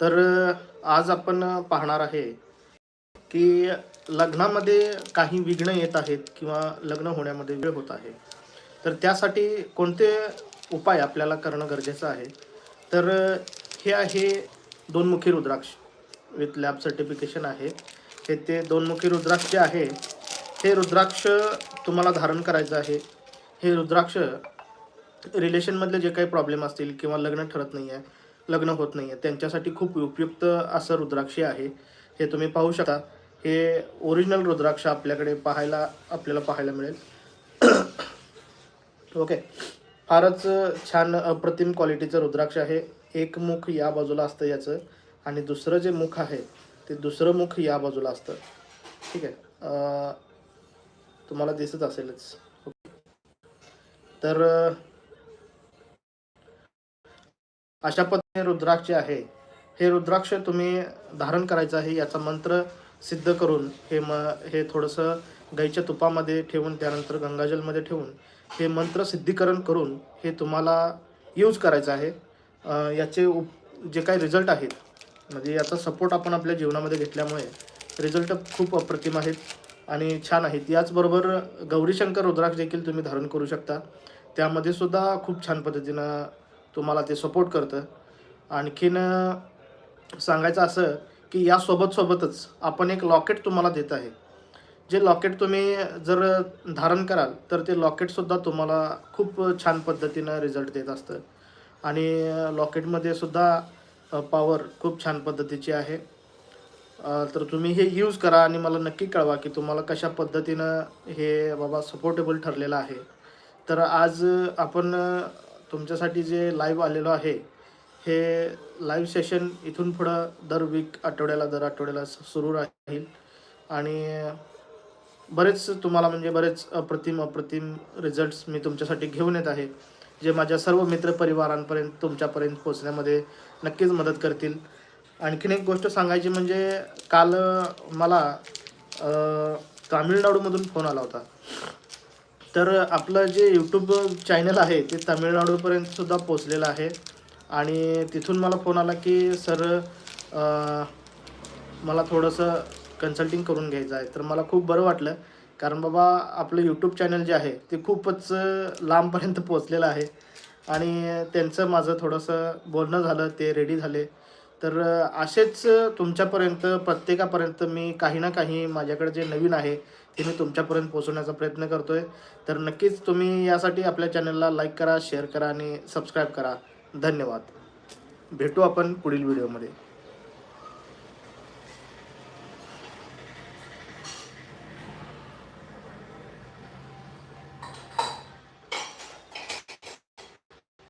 तर आज आपण पाहणार आहे की लग्नामध्ये काही विघ्न येत आहेत किंवा लग्न होण्यामध्ये वेळ होत आहे. तर त्यासाठी कोणते उपाय आपल्याला करणं गरजेचं आहे? तर हे आहे दोनमुखी रुद्राक्ष विथ लॅब सर्टिफिकेशन आहे. हे ते दोनमुखी रुद्राक्ष जे आहे हे रुद्राक्ष तुम्हाला धारण करायचं आहे. हे रुद्राक्ष रिलेशनमधले जे काही प्रॉब्लेम असतील किंवा लग्न ठरत नाही आहे लग्न होत नाही आहे त्यांच्यासाठी खूप उपयुक्त असं रुद्राक्षी आहे. हे तुम्ही पाहू शकता. हे ओरिजिनल रुद्राक्ष आपल्याकडे पाहायला आपल्याला पाहायला मिळेल. ओके फारच छान अप्रतिम क्वालिटीचं रुद्राक्ष आहे. एक मुख या बाजूला असतं याचं आणि दुसरं जे मुख आहे ते दुसरं मुख या बाजूला असतं. ठीक आहे. तुम्हाला दिसत असेलच. तर अशा पद्धतीने रुद्राक्ष आहे. हे रुद्राक्ष तुम्ही धारण करायचं आहे याचा मंत्र सिद्ध करून हे म हे थोडंसं गाईच्या तुपामध्ये ठेवून त्यानंतर गंगाजलमध्ये ठेवून हे मंत्र सिद्धीकरण करून हे तुम्हाला यूज करायचं आहे. याचे उप जे काही रिझल्ट आहेत म्हणजे याचा सपोर्ट आपण आपल्या जीवनामध्ये घेतल्यामुळे रिझल्ट खूप अप्रतिम आहेत आणि छान आहेत. याचबरोबर गौरीशंकर रुद्राक्ष देखील तुम्ही धारण करू शकता. त्यामध्ये सुद्धा खूप छान पद्धतीनं तुम्हाला ते सपोर्ट करतं. आणखीन सांगायचं असं की यासोबत सोबतच आपण एक लॉकेट तुम्हाला देत आहे. जे लॉकेट तुम्ही जर धारण कराल तर ते लॉकेटसुद्धा तुम्हाला खूप छान पद्धतीनं रिझल्ट देत असतं. आणि लॉकेटमध्ये सुद्धा पॉवर खूप छान पद्धतीची आहे. तर तुम्ही हे यूज करा आणि मला नक्की कळवा की तुम्हाला कशा पद्धतीनं हे बाबा सपोर्टेबल ठरलेलं आहे. तर आज आपण तुमच्यासाठी जे लाईव्ह आलेलो आहे हे लाईव्ह सेशन इथून पुढं दर वीक आठवड्याला दर आठवड्याला सुरू राहील. आणि बरेच तुम्हाला म्हणजे बरेच अप्रतिम अप्रतिम रिझल्ट्स मी तुमच्यासाठी घेऊन येत आहे जे माझ्या सर्व मित्रपरिवारांपर्यंत तुमच्यापर्यंत पोचण्यामध्ये नक्कीच मदत करतील. आणखीन एक गोष्ट सांगायची म्हणजे काल मला तामिळनाडूमधून फोन आला होता. तर आपलं जे यूट्यूब चॅनल आहे ते तामिळनाडूपर्यंत सुद्धा पोचलेलं आहे. आणि तिथून मला फोन आला की सर मला थोडंसं कन्सल्टिंग करून घ्यायचं आहे. तर मला खूप बरं वाटलं कारण बाबा आपलं यूट्यूब चॅनल जे आहे ते खूपच लांबपर्यंत पोचलेलं आहे. आणि त्यांचं माझं थोडंसं बोलणं झालं ते रेडी झाले. तर असेच तुमच्यापर्यंत प्रत्येकापर्यंत मी काही ना काही माझ्याकडे जे नवीन आहे ते मी तुमच्यापर्यंत पोहोचवण्याचा प्रयत्न करतो आहे तर नक्कीच तुम्ही यासाठी आपल्या चॅनलला लाईक करा शेअर करा आणि सबस्क्राईब करा. धन्यवाद. भेटू आपण पुढील व्हिडिओमध्ये.